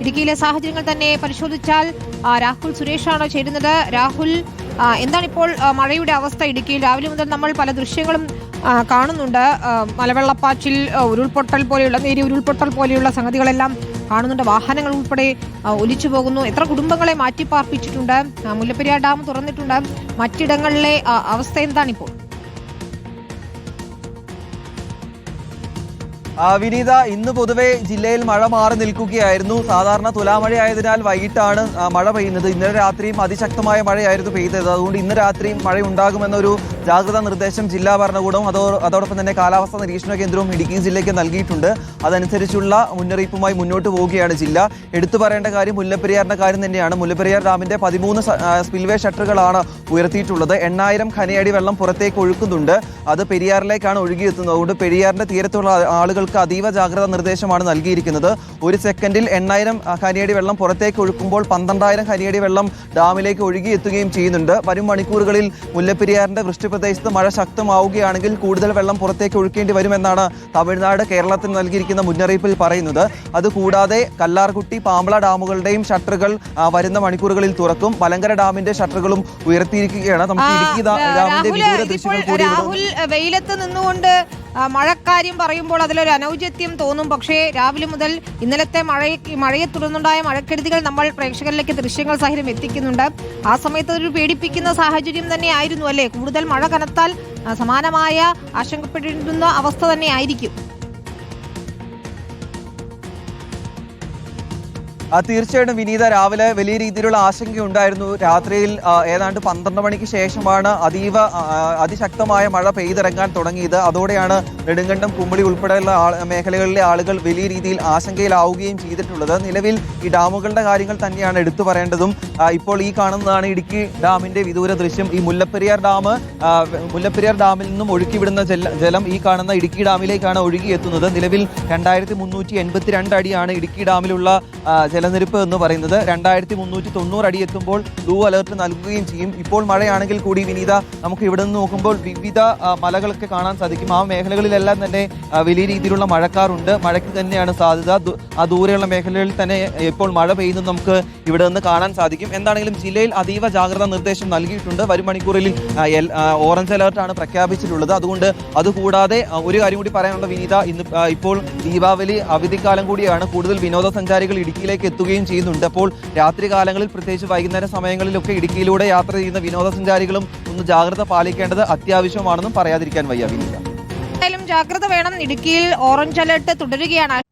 ഇടുക്കിയിലെ സാഹചര്യങ്ങൾ തന്നെ പരിശോധിച്ചാൽ രാഹുൽ സുരേഷാണ് ചേരുന്നത്? രാഹുൽ എന്താണ് ഇപ്പോൾ മഴയുടെ അവസ്ഥ ഇടുക്കിയിൽ? രാവിലെ മുതൽ നമ്മൾ പല ദൃശ്യങ്ങളും കാണുന്നുണ്ട്. മലവെള്ളപ്പാച്ചിൽ ഉരുൾപൊട്ടൽ പോലെയുള്ള നേരിയ ഉരുൾപൊട്ടൽ പോലെയുള്ള സംഗതികളെല്ലാം കാണുന്നുണ്ട്. വാഹനങ്ങൾ ഉൾപ്പെടെ ഒലിച്ചു പോകുന്നു. എത്ര കുടുംബങ്ങളെ മാറ്റിപ്പാർപ്പിച്ചിട്ടുണ്ട്. മുല്ലപ്പെരിയാർ ഡാം തുറന്നിട്ടുണ്ട്. മറ്റിടങ്ങളിലെ അവസ്ഥ എന്താണിപ്പോൾ? വിനീത ഇന്ന് പൊതുവെ ജില്ലയിൽ മഴ മാറി നിൽക്കുകയായിരുന്നു. സാധാരണ തുലാമഴയായതിനാൽ വൈകിട്ടാണ് മഴ പെയ്യുന്നത്. ഇന്നലെ രാത്രിയും അതിശക്തമായ മഴയായിരുന്നു പെയ്തത്. അതുകൊണ്ട് ഇന്ന് രാത്രിയും മഴ ഉണ്ടാകുമെന്നൊരു ജാഗ്രതാ നിർദ്ദേശം ജില്ലാ ഭരണകൂടവും അതോ അതോടൊപ്പം തന്നെ കാലാവസ്ഥാ നിരീക്ഷണ കേന്ദ്രവും ഇടുക്കി ജില്ലയ്ക്ക് നൽകിയിട്ടുണ്ട്. അതനുസരിച്ചുള്ള മുന്നറിയിപ്പുമായി മുന്നോട്ട് പോവുകയാണ് ജില്ല. എടുത്തു പറയേണ്ട കാര്യം മുല്ലപ്പെരിയാറിന്റെ കാര്യം തന്നെയാണ്. മുല്ലപ്പെരിയാർ ഡാമിന്റെ പതിമൂന്ന് സ്പിൽവേ ഷട്ടറുകളാണ് ഉയർത്തിയിട്ടുള്ളത്. എണ്ണായിരം ഖനയടി വെള്ളം പുറത്തേക്ക് ഒഴുക്കുന്നുണ്ട്. അത് പെരിയാറിലേക്കാണ് ഒഴുകിയെത്തുന്നത്. അതുകൊണ്ട് പെരിയാറിന്റെ തീരത്തുള്ള ആളുകൾക്ക് അതീവ ജാഗ്രതാ നിർദ്ദേശമാണ് നൽകിയിരിക്കുന്നത്. ഒരു സെക്കൻഡിൽ എണ്ണായിരം ഖനിയടി വെള്ളം പുറത്തേക്ക് ഒഴുക്കുമ്പോൾ പന്ത്രണ്ടായിരം ഖനിയടി വെള്ളം ഡാമിലേക്ക് ഒഴുകിയെത്തുകയും ചെയ്യുന്നുണ്ട്. വരും മണിക്കൂറുകളിൽ മുല്ലപ്പെരിയാറിന്റെ വൃഷ്ടിപ്രദേശത്ത് മഴ ശക്തമാവുകയാണെങ്കിൽ കൂടുതൽ വെള്ളം പുറത്തേക്ക് ഒഴുക്കേണ്ടി വരുമെന്നാണ് തമിഴ്നാട് കേരളത്തിന് നൽകിയിരിക്കുന്ന മുന്നറിയിപ്പിൽ പറയുന്നത്. അതുകൂടാതെ കല്ലാർകുട്ടി പാമ്പള ഡാമുകളുടെയും ഷട്ടറുകൾ വരുന്ന മണിക്കൂറുകളിൽ തുറക്കും. മലങ്കര ഡാമിന്റെ ഷട്ടറുകളും ഉയർത്തിയിരിക്കുകയാണ്. നമുക്ക് ഇടുക്കി ഡാമിന്റെ വിദൂര ദൃശ്യങ്ങൾ കൂടി വെയിലത്ത് നിന്നുകൊണ്ട് മഴക്കാര്യം പറയുമ്പോൾ അതിലൊരു അനൗചിത്യം തോന്നും. പക്ഷേ രാവിലെ മുതൽ ഇന്നലത്തെ മഴയെ മഴയെ തുടർന്നുണ്ടായ മഴക്കെടുതികൾ നമ്മൾ പ്രേക്ഷകരിലേക്ക് ദൃശ്യങ്ങൾ സഹിതം എത്തിക്കുന്നുണ്ട്. ആ സമയത്ത് ഒരു പേടിപ്പിക്കുന്ന സാഹചര്യം തന്നെ ആയിരുന്നു അല്ലേ? കൂടുതൽ മഴ കനത്താൽ സമാനമായ ആശങ്കപ്പെട്ടിരുന്ന അവസ്ഥ തന്നെ ആയിരിക്കും തീർച്ചയായിട്ടും വിനീത രാവിലെ വലിയ രീതിയിലുള്ള ആശങ്കയുണ്ടായിരുന്നു. രാത്രിയിൽ ഏതാണ്ട് പന്ത്രണ്ട് മണിക്ക് ശേഷമാണ് അതീവ അതിശക്തമായ മഴ പെയ്തിറങ്ങാൻ തുടങ്ങിയത്. അതോടെയാണ് നെടുങ്കണ്ടം കുമ്പളി ഉൾപ്പെടെയുള്ള മേഖലകളിലെ ആളുകൾ വലിയ രീതിയിൽ ആശങ്കയിലാവുകയും ചെയ്തിട്ടുള്ളത്. നിലവിൽ ഈ ഡാമുകളുടെ കാര്യങ്ങൾ തന്നെയാണ് എടുത്തു പറയേണ്ടതും. ഇപ്പോൾ ഈ കാണുന്നതാണ് ഇടുക്കി ഡാമിന്റെ വിദൂര ദൃശ്യം. ഈ മുല്ലപ്പെരിയാർ ഡാം മുല്ലപ്പെരിയാർ ഡാമിൽ നിന്നും ഒഴുക്കിവിടുന്ന ജല- ഈ കാണുന്ന ഇടുക്കി ഡാമിലേക്കാണ് ഒഴുകിയെത്തുന്നത്. നിലവിൽ രണ്ടായിരത്തി മുന്നൂറ്റി എൺപത്തിരണ്ട് അടിയാണ് ഇടുക്കി ഡാമിലുള്ള ജലനിരപ്പ് എന്ന് പറയുന്നത് രണ്ടായിരത്തി മുന്നൂറ്റി തൊണ്ണൂറ് അടി എത്തുമ്പോൾ ബ്ലൂ അലർട്ട് നൽകുകയും ചെയ്യും. ഇപ്പോൾ മഴയാണെങ്കിൽ കൂടി വിനീത നമുക്ക് ഇവിടെ നിന്ന് നോക്കുമ്പോൾ വിവിധ മലകളൊക്കെ കാണാൻ സാധിക്കും. ആ മേഖലകളിലെല്ലാം തന്നെ വലിയ രീതിയിലുള്ള മഴക്കാറുണ്ട്. മഴയ്ക്ക് തന്നെയാണ് സാധ്യത. ആ ദൂരെയുള്ള മേഖലകളിൽ തന്നെ ഇപ്പോൾ മഴ പെയ്യുന്നത് നമുക്ക് ഇവിടെ നിന്ന് കാണാൻ സാധിക്കും. എന്താണെങ്കിലും ജില്ലയിൽ അതീവ ജാഗ്രതാ നിർദ്ദേശം നൽകിയിട്ടുണ്ട്. വരും മണിക്കൂറിൽ ഓറഞ്ച് അലർട്ടാണ് പ്രഖ്യാപിച്ചിട്ടുള്ളത്. അതുകൊണ്ട് അതുകൂടാതെ ഒരു കാര്യം കൂടി പറയാനുള്ള വിനീത. ഇന്ന് ഇപ്പോൾ ദീപാവലി അവധിക്കാലം കൂടിയാണ്. കൂടുതൽ വിനോദസഞ്ചാരികൾ ഇടുക്കിയിലേക്ക് എത്തുകയും ചെയ്യുന്നുണ്ട്. അപ്പോൾ രാത്രി കാലങ്ങളിൽ പ്രത്യേകിച്ച് വൈകുന്നേര സമയങ്ങളിലൊക്കെ ഇടുക്കിയിലൂടെ യാത്ര ചെയ്യുന്ന വിനോദസഞ്ചാരികളും ഒന്ന് ജാഗ്രത പാലിക്കേണ്ടത് അത്യാവശ്യമാണെന്നും പറയാതിരിക്കാൻ വയ്യ വിനീത. ജാഗ്രത വേണം. ഇടുക്കിയിൽ ഓറഞ്ച് അലർട്ട് തുടരുകയാണ്.